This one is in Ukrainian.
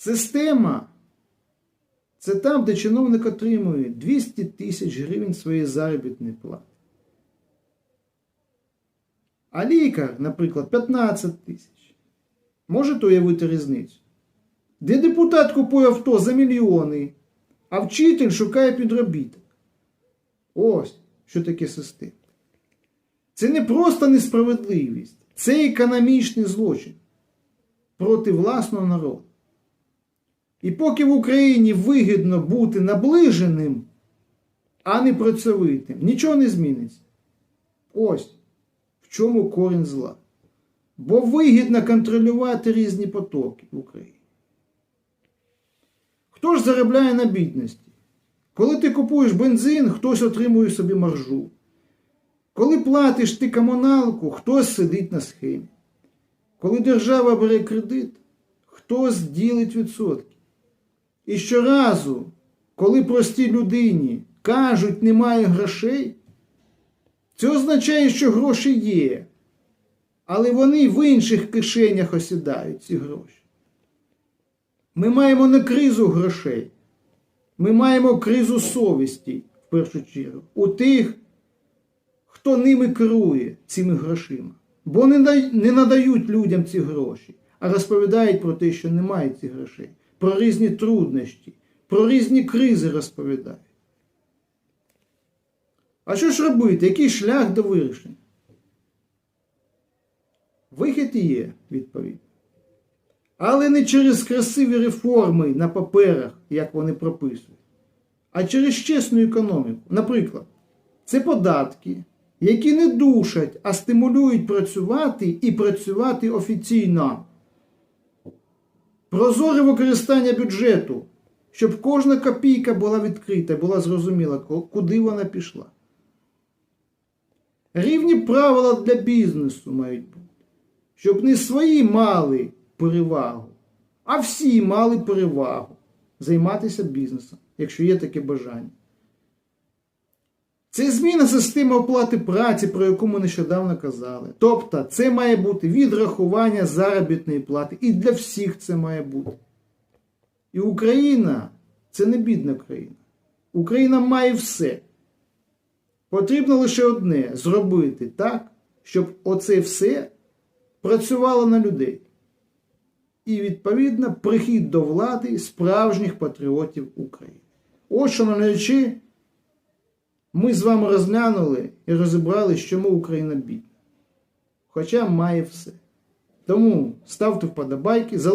Система це там, де чиновник отримує 200 тисяч гривень своєї заробітної плати. А лікар, наприклад, 15 тисяч. Можете уявити різницю? Де депутат купує авто за мільйони, а вчитель шукає підробіток. Ось що таке система. Це не просто несправедливість, це економічний злочин проти власного народу. І поки в Україні вигідно бути наближеним, а не працьовитим, нічого не зміниться. Ось в чому корінь зла. Бо вигідно контролювати різні потоки в Україні. Хто ж заробляє на бідності? Коли ти купуєш бензин, хтось отримує собі маржу. Коли платиш ти комуналку, хтось сидить на схемі. Коли держава бере кредит, хтось ділить відсотки. І щоразу, коли простій людині кажуть, немає грошей, це означає, що гроші є, але вони в інших кишенях осідають ці гроші. Ми маємо не кризу грошей, ми маємо кризу совісті, в першу чергу, у тих, хто ними керує цими грошима. Бо не, не надають людям ці гроші, а розповідають про те, що немає цих грошей, про різні труднощі, про різні кризи розповідають. А що ж робити? Який шлях до вирішення? Вихід є, відповідь. Але не через красиві реформи на паперах, як вони прописують, а через чесну економіку. Наприклад, це податки, які не душать, а стимулюють працювати і працювати офіційно. Прозоре використання бюджету, щоб кожна копійка була відкрита, була зрозуміла, куди вона пішла. Рівні правила для бізнесу мають бути, щоб не свої мали перевагу, а всі мали перевагу займатися бізнесом, якщо є таке бажання. Це зміна системи оплати праці, про яку ми нещодавно казали. Тобто, це має бути відрахування заробітної плати. І для всіх це має бути. І Україна це не бідна країна. Україна має все. Потрібно лише одне зробити так, щоб оце все працювало на людей. І, відповідно, прихід до влади справжніх патріотів України. Ось, шановні глядачі, ми з вами розглянули і розібрали, чому Україна бідна. Хоча має все. Тому ставте вподобайки, залишайте.